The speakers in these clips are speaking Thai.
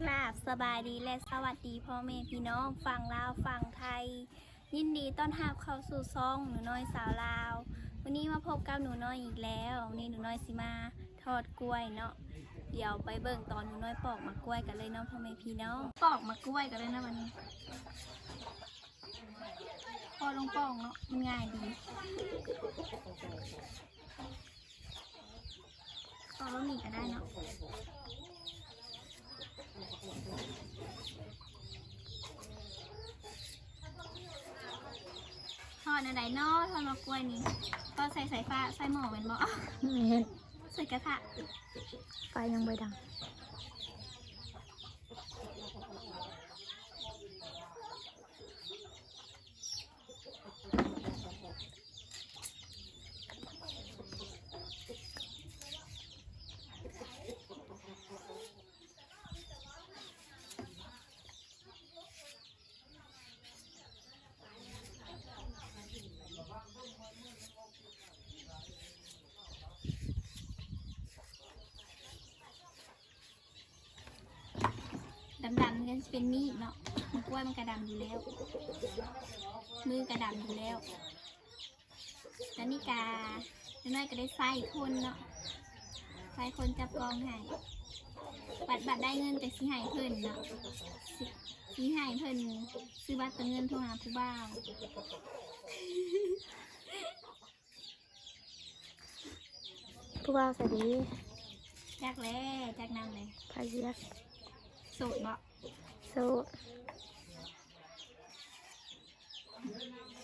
กราบสบายดีและสวัสดีพ่อแม่พี่น้องฝั่งลาวฝั่งไทย ยินดีต้อนรับเข้าสู่ซ่องหนูน้อยสาวลาว วันนี้มาพบกับหนูน้อยอีกแล้ววันนี้หนูน้อยสิมาทอดกล้วยเนาะเดี๋ยวไปเบิ่งตอนหนูน้อยปอกมะกล้วยกันเลยเนาะพ่อแม่พี่น้องปอกมะกล้วยกันเลยนะวันนี้พอลงปอกเนาะมันง่ายดีปอกแล้วหนีก็ได้เนาะ ทอดอะไรเนาะทอดมะกล้วยนี่ก็ใส่สายฟ้าใส่หม้อเป็นบ่ไม่เห็นใส่กระทะ ไฟยังไม่ดัง ดำๆกันเป็นมีดเนาะมะกล้วยมันกระดำอยู่แล้ว มือกระดำอยู่แล้วแล้วนี่กาน้อยๆก็ได้ใส่คนเนาะใส่คนจับกองให้บัตรบัตรได้เงินแต่สิให้เพิ่นเนาะสิสิให้เพิ่นซื้อบัตรเติมเงินโทรหาผู้บ่าวผู้ว่าสวัสดีจากแล้วจากนำเลยพายักโสดบ่ โซ่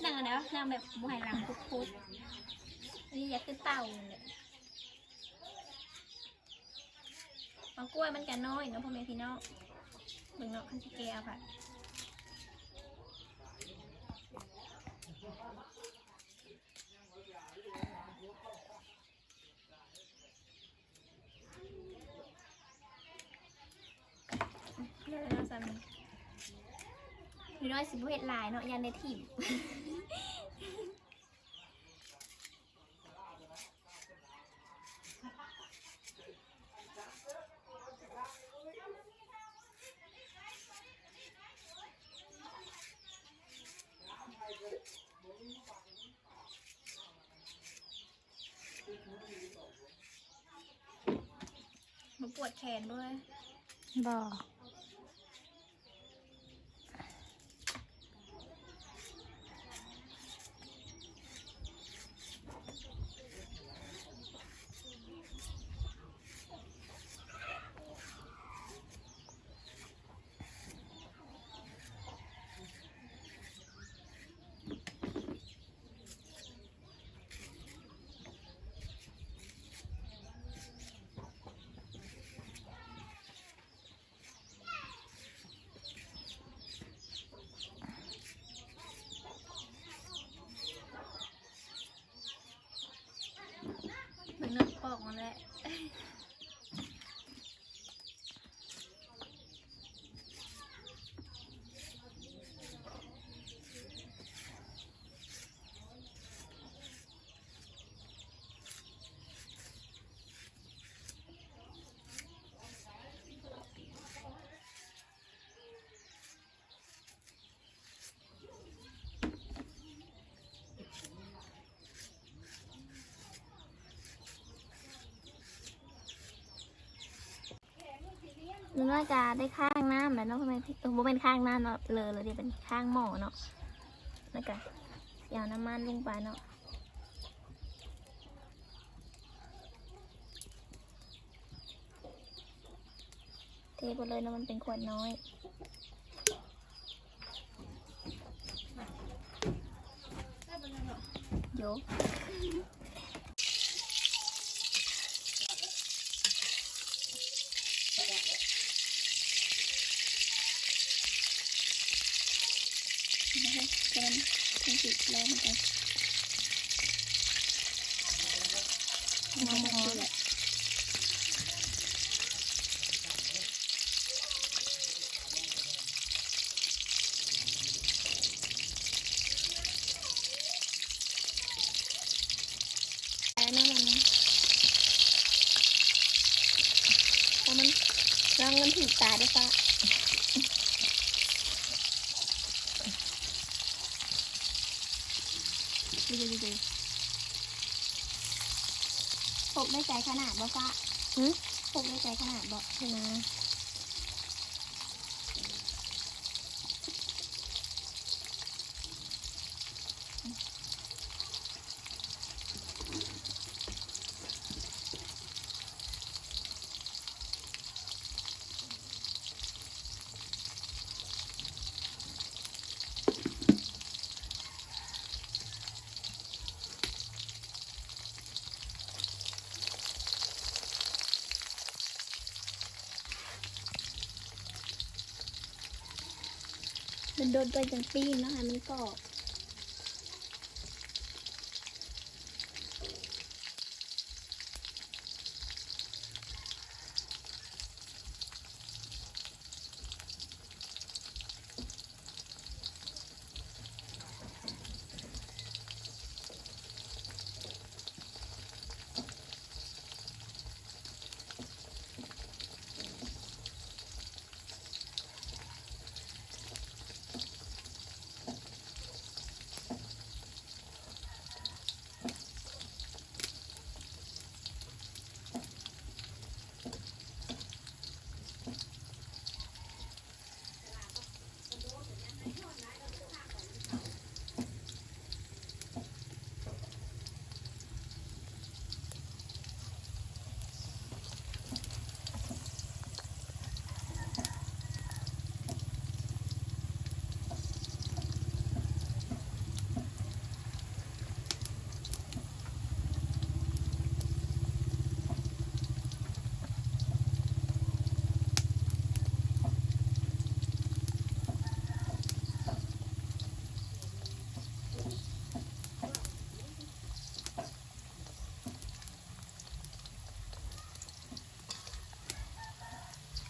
นั่งอันเดียวนั่งแบบบุหายหลังพุดๆนี่อยากขึ้นเต่าเลยมะกล้วยมันกันน้อยเนาะพ่อแม่พี่น้องเบิ่งเนาะคันสิเกเอาค่ะ เดี๋ยวเราจะมีน้อยสิบเฮ็ดลายเนาะยันในทีมมันปวดแขนด้วยบ่ เหมือนน้ำปอกมันแหละ หนูน้อยกาได้ข้างน้ำแล้วเนาะทำไมพี่เออบ่เป็นข้างน้ำเนาะเลยเลยเดี๋ยวเป็นข้างหม้อเนาะแล้วก็เสียวน้ำมันลงไปเนาะเทไปเลยเนาะมันเป็นขวดน้อยโย กนะคะกำลังทำจิตรอเหมือนกันน้ำมันแหละแต่นั่นมันพอมันรังมันถึงตาด้วยฟ้าดูดูดูดู ปกได้ใจขนาดบ่ฟ้าหืมปกได้ใจขนาดบ่นะมั มันโดนไปจังปีนเนาะให้มันกรอบ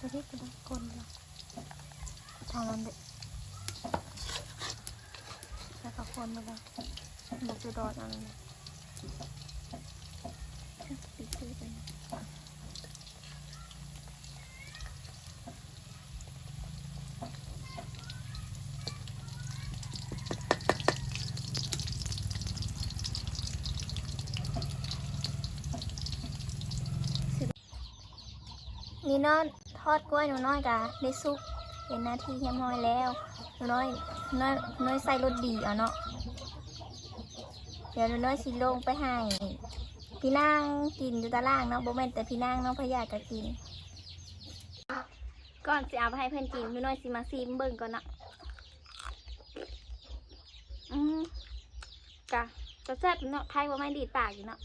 ตัวที่กระดกคนเนาะ ทางนั้นเด็กล้วก็คนมาแล้วบุกจะดอดเอะไรปิดชื่อกันน้อดกล้วยหนูน้อยกะได้ซุกเป็นหน้าที่เรียบร้อยแล้วหนูน้อยหนูน้อยนูน้อยใส่รสดีเอาเนาะเดี๋ยวหนูน้อยสิลงไปให้พี่นางกินอยู่ตารางเนาะโบแมนแต่พี่นางเนาะพยาก็กิน ก่อนสิเอาไปให้เพื่อนกินหนูน้อยสิมาซีมเบิ่งก่อนเนาะอืมกะจะแซ่บเนาะใครว่าไม่ดีดปากอยู่เนาะ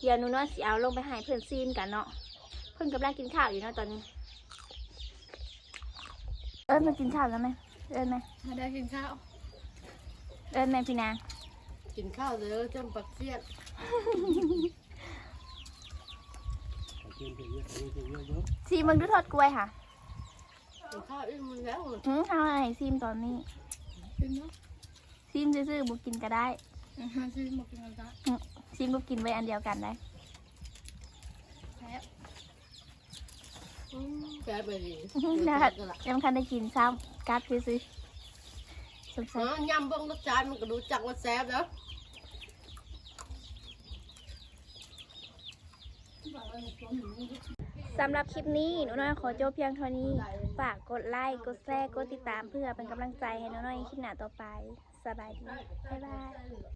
เดี๋ยวหนูน้อยสิเอาลงไปให้เพื่อนซีมกันเนาะ พิ่งกำลังกินข้าวอยู่นะตอนนี้ เอิญมากินข้าวแล้วไหมเอิญไหมมาได้กินข้าว เอิญไหมพี่นางกินข้าวเลยจำปักเสียดซีมึงดูทอดกล้วยค่ะกินข้าวอิ่มแล้วหืมทำอะไรซีมตอนนี้กินเนาะซีมซื่อๆบุกินก็ได้อาหารซื้อมากินกันจ้ะซีมก็กินไว้อันเดียวกันได้ แล้ว แกไปดีนะคยังคันได้กินซ้ำกัดซื้อๆสงสัยยำเบิ้งรสชาติมันก็ดูจักว่าแซ่บแล้วสำหรับคลิปนี้หนูน้อยขอจบเพียงเท่านี้ ฝากกดไลค์ กดแชร์ กดติดตามเพื่อเป็นกำลังใจให้หนูน้อยคลิปหน้าต่อไป สบายดี บ๊ายบาย